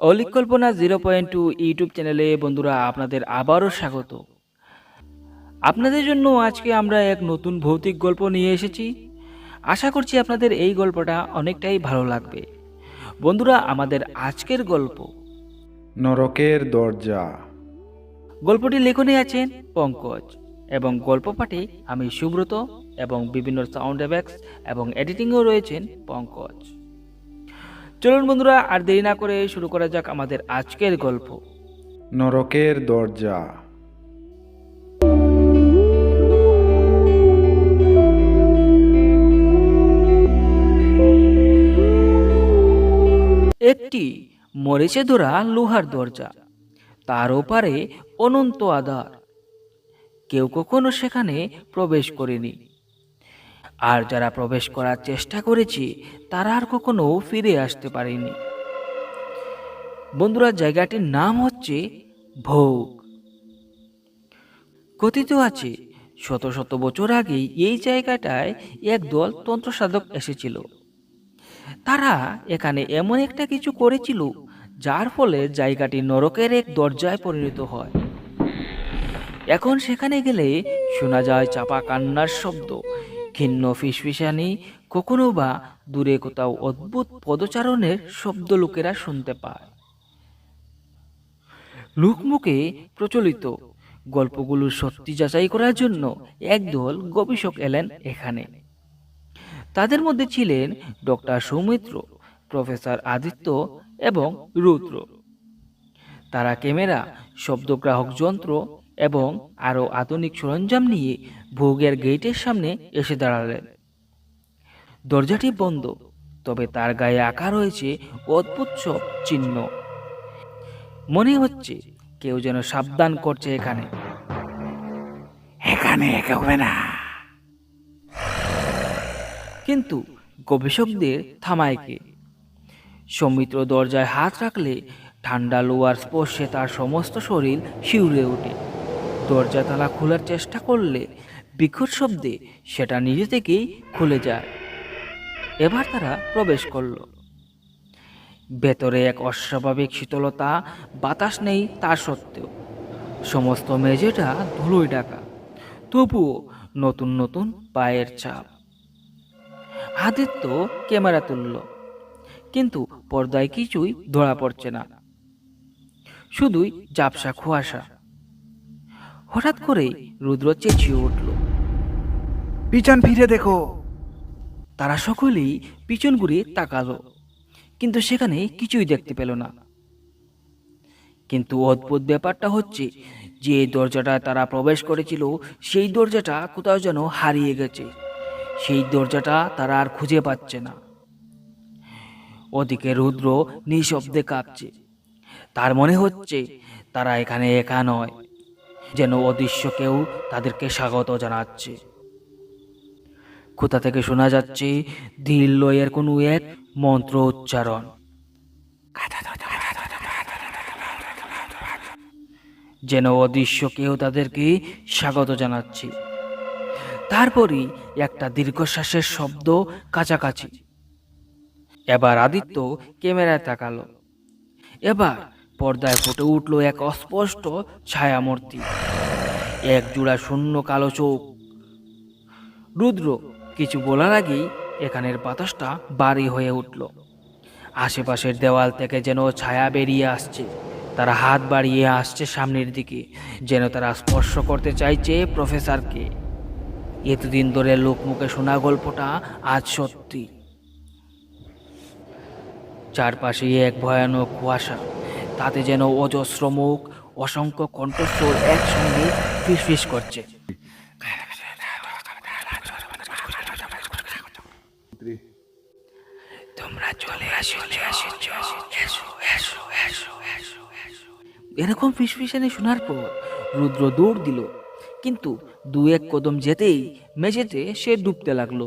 অলিক কল্পনা zero point two YouTube চ্যানেলে বন্ধুরা আপনাদের আবারও স্বাগত। আপনাদের জন্য আজকে আমরা এক নতুন ভৌতিক গল্প নিয়ে এসেছি। আশা করছি আপনাদের এই গল্পটা অনেকটাই ভালো লাগবে। বন্ধুরা আমাদের আজকের গল্প। নরকের দরজা। গল্পটি লেখনে আছেন পঙ্কজ এবং গল্প পাঠে আমি সুব্রত এবং বিভিন্ন সাউন্ড এফেক্টস এবং এডিটিংও রয়েছেন পঙ্কজ। চলুন বন্ধুরা আর দেরি না করে শুরু করা যাক আমাদের আজকের গল্প। নরকের দরজা। একটি মরেছে ধরা লোহার দরজা। তার ওপারে অনন্ত আধার। কেউ কখনো সেখানে প্রবেশ করেনি। আর যারা প্রবেশ করার চেষ্টা করেছে, তারা আর কখনো ফিরে আসতে পারেনি। বন্ধুরা, জায়গাটির নাম হচ্ছে ভোগ। কথিত আছে, শত শত বছর আগেই এই জায়গাটায় একদল তন্ত্রসাধক এসেছিল। তারা এখানে এমন একটা কিছু করেছিল, যার ফলে জায়গাটি নরকের এক দরজায় পরিণত হয়। এখন সেখানে গেলে শোনা যায় চাপা কান্নার শব্দ ক্ষিন্ন ফিসফিসানি কখনো বা দূরে কোথাও অদ্ভুত পদচারণের শব্দ লোকেরা শুনতে পায়। লোকমুখে প্রচলিত গল্পগুলো সত্যি যাচাই করার জন্য একদল গবেষক এলেন এখানে। তাদের মধ্যে ছিলেন ডক্টর সৌমিত্র, প্রফেসর আদিত্য এবং রুদ্র। তারা ক্যামেরা, শব্দগ্রাহক যন্ত্র এবং আরও আধুনিক সরঞ্জাম নিয়ে ভোগের গেটের সামনে এসে দাঁড়ালেন। দরজাটি বন্ধ তবে তার গায়ে আঁকা রয়েছে অদ্ভুত সব চিহ্ন। মনে হচ্ছে কেউ যেন সাবধান করছে এখানে। এখানে হবে না। কিন্তু গবেষকদের থামায় কে? সৌমিত্র দরজায় হাত রাখলে ঠান্ডা লোয়ার স্পর্শে তার সমস্ত শরীর শিউরে ওঠে। দরজা তালা খোলার চেষ্টা করলে বিকট শব্দে সেটা নিজে থেকেই খুলে যায়। এবার তারা প্রবেশ করল। ভেতরে এক অস্বাভাবিক শীতলতা, বাতাস নেই তা সত্ত্বেও। সমস্ত মেঝেটা ধুলোয় ডাকা তবুও নতুন নতুন পায়ের ছাপ। আদিত্য ক্যামেরা তুলল, কিন্তু পর্দায় কিছুই ধরা পড়ছে না। শুধুই জাপসা কুয়াশা। হঠাৎ করেই রুদ্র চেঁচিয়ে উঠল। পিছন ফিরে দেখো। তারা সকলেই পিছন ঘুরে তাকালো, কিন্তু সেখানে কিছুই দেখতে পেল না। কিন্তু অদ্ভুত ব্যাপারটা হচ্ছে, যে দরজাটা তারা প্রবেশ করেছিল, সেই দরজাটা কোথাও যেন হারিয়ে গেছে। সেই দরজাটা তারা আর খুঁজে পাচ্ছে না। ওদিকে রুদ্র নিঃশব্দে কাঁপছে। তার মনে হচ্ছে, তারা এখানে একা নয়, যেন অদৃশ্য কেউ তাদেরকে স্বাগত জানাচ্ছে। কোথা থেকে শোনা যাচ্ছে ধীর লয়ের কোনো এক মন্ত্র উচ্চারণ। যেন অদৃশ্য কেউ তাদেরকে স্বাগত জানাচ্ছে। তারপরই একটা দীর্ঘশ্বাসের শব্দ কাছাকাছি। এবার আদিত্য ক্যামেরায় তাকালো। এবার পর্দায় ফুটে উঠল এক অস্পষ্ট ছায়ামূর্তি। এক জোড়া শূন্য কালো চোখ। রুদ্র কিছু বলার আগেই এখানের বাতাসটা বাড়ি হয়ে উঠল। আশেপাশের দেওয়াল থেকে যেন ছায়া বেরিয়ে আসছে। তারা হাত বাড়িয়ে আসছে সামনের দিকে, যেন তারা স্পর্শ করতে চাইছে প্রফেসরকে। এতদিন ধরে লোকমুখে শোনা গল্পটা আজ সত্যি। চারপাশে এক ভয়ানক কুয়াশা, তাতে যেন অজস্র মুখ, অসংখ্য কণ্ঠস্বর একসঙ্গে ফিসফিস করছে। চলে আসো এরকম ফিসফিসানি শোনার পর রুদ্র দৌড় দিল। কিন্তু দু এক কদম যেতেই মেঝেতে সে ডুবতে লাগল।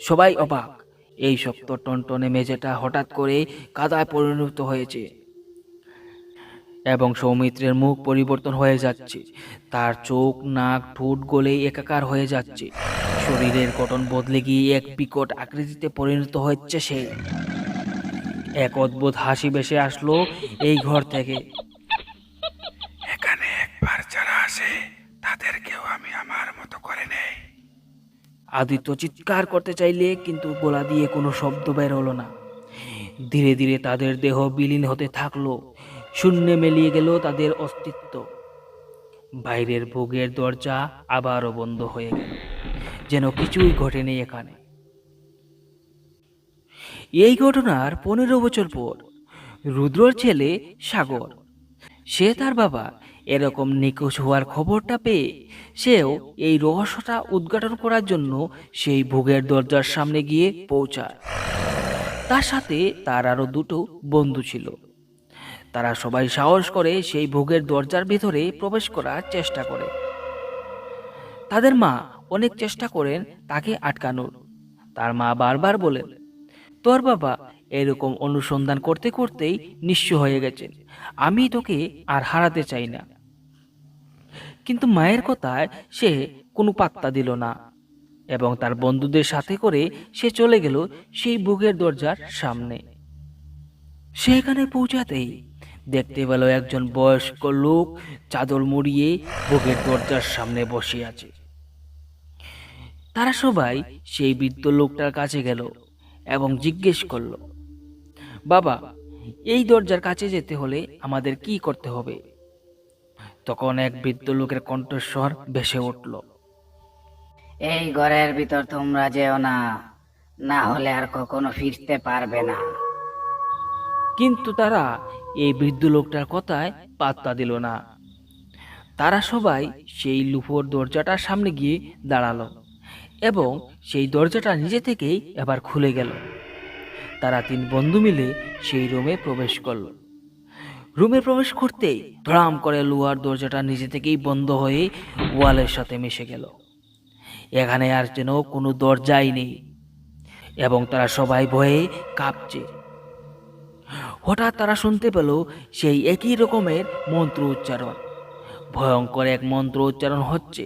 সবাই অবাক। এই শক্ত টনটনে মেঝেটা হঠাৎ করে কাদায় পরিণত হয়েছে এবং সৌমিত্রের মুখ পরিবর্তন হয়ে যাচ্ছে। তার চোখ, নাক, ঠোঁট গলে একাকার হয়ে যাচ্ছে। শরীরের গঠন বদলে গিয়ে এক বিকট আকৃতিতে পরিণত হচ্ছে সে। এক অদ্ভুত হাসি ভেসে আসলো এই ঘর থেকে। এখানে একবার যারা আসে তাদেরকেও আমি আমার মতো করে নেই। আদিত্য চিৎকার করতে চাইলে কিন্তু গলা দিয়ে কোনো শব্দ বের হলো না। ধীরে ধীরে তাদের দেহ বিলীন হতে থাকল। শূন্যে মিলিয়ে গেল তাদের অস্তিত্ব। বাইরের ভোগের দরজা আবারও বন্ধ হয়ে গেল। যেন কিছুই ঘটেনি এখানে। এই ঘটনার পনেরো বছর পর রুদ্রর ছেলে সাগর, সে তার বাবা এরকম নিখোঁজ হওয়ার খবরটা পেয়ে সেও এই রহস্যটা উদ্ঘাটন করার জন্য সেই ভোগের দরজার সামনে গিয়ে পৌঁছায়। তার সাথে তার আরও দুটো বন্ধু ছিল। তারা সবাই সাহস করে সেই ভোগের দরজার ভিতরে প্রবেশ করার চেষ্টা করে। তাদের মা অনেক চেষ্টা করেন তাকে আটকানোর। তার মা বারবার বলেন, তোর বাবা এরকম অনুসন্ধান করতে করতেই নিঃস্ব হয়ে গেছেন। আমি তোকে আর হারাতে চাই না। কিন্তু মায়ের কথায় সে কোনো পাত্তা দিল না এবং তার বন্ধুদের সাথে করে সে চলে গেল সেই বুকের দরজার সামনে। সেখানে পৌঁছাতেই দেখতে পেল একজন বয়স্ক লোক চাদর মুড়িয়ে বুকের দরজার সামনে বসে আছে। তারা সবাই সেই বৃদ্ধ লোকটার কাছে গেল এবং জিজ্ঞেস করল বাবা এই দরজার কাছে যেতে হলে আমাদের কি করতে হবে? তখন এক বৃদ্ধ লোকের কণ্ঠস্বর ভেসে উঠল এই ঘরের ভিতর তোমরা যেও না না হলে আর কখনো ফিরতে পারবে না। কিন্তু তারা এই বৃদ্ধ লোকটার কথায় পাত্তা দিল না। তারা সবাই সেই লুফোর দরজাটার সামনে গিয়ে দাঁড়াল। এবং সেই দরজাটা নিজে থেকেই এবার খুলে গেল। তারা তিন বন্ধু মিলে সেই রুমে প্রবেশ করল। রুমে প্রবেশ করতেই ধরাম করে লোহার দরজাটা নিজে থেকেই বন্ধ হয়ে ওয়ালের সাথে মিশে গেল। এখানে আর যেন কোনো দরজাই নেই এবং তারা সবাই ভয়ে কাঁপছে। হঠাৎ তারা শুনতে পেল সেই একই রকমের মন্ত্র উচ্চারণ। ভয়ঙ্কর এক মন্ত্র উচ্চারণ হচ্ছে।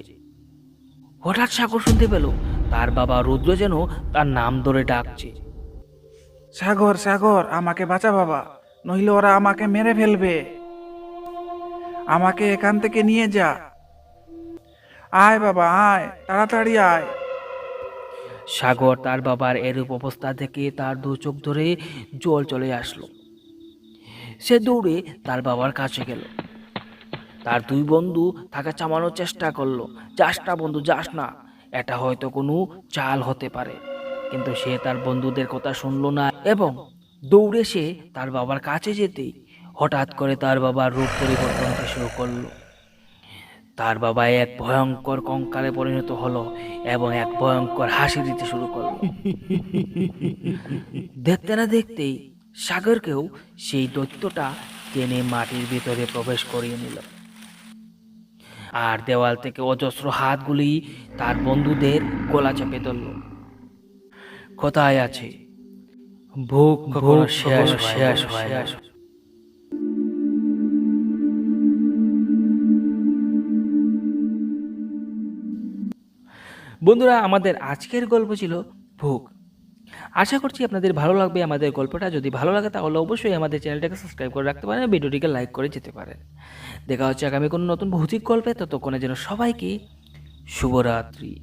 হঠাৎ সাগর শুনতে পেল তার বাবা রুদ্র যেন তার নাম ধরে ডাকছে। সাগর সাগর আমাকে বাঁচা বাবা নইলে ওরা আমাকে মেরে ফেলবে। আমাকে এখান থেকে নিয়ে যা। আয় বাবা আয় তাড়াতাড়ি আয়। সাগর তার বাবার এরূপ অবস্থা থেকে তার দু চোখ ধরে জল চলে আসলো। সে দৌড়ে তার বাবার কাছে গেল। তার দুই বন্ধু তাকে চামানোর চেষ্টা করল। যাস না বন্ধু যাস না। এটা হয়তো কোনো চাল হতে পারে। কিন্তু সে তার বন্ধুদের কথা শুনলো না এবং দৌড়ে সে তার বাবার কাছে যেতেই হঠাৎ করে তার বাবার রূপ পরিবর্তন শুরু করল। তার বাবা এক ভয়ঙ্কর কঙ্কালে পরিণত হলো এবং এক ভয়ঙ্কর হাসি দিতে শুরু করল। দেখতে না দেখতেই সাগরকেও সেই দৈত্যটা টেনে মাটির ভিতরে প্রবেশ করিয়ে নিল। আর দেওয়াল থেকে অজস্র হাতগুলি তার বন্ধুদের গলা চেপে ধরল। কোথায় আছে? ভোগ ভোগ শেষ শেষ না। বন্ধুরা আমাদের আজকের গল্প ছিল ভোগ। আশা করছি আপনাদের ভালো লাগবে আমাদের গল্পটা। যদি ভালো লাগে তাহলে অবশ্যই আমাদের চ্যানেলটাকে সাবস্ক্রাইব করে রাখতে পারেন ভিডিওটিকে লাইক করে যেতে পারেন। দেখা হচ্ছে আগামী কোনো নতুন ভৌতিক গল্পে। ততক্ষণে যেন সবাইকে শুভরাত্রি।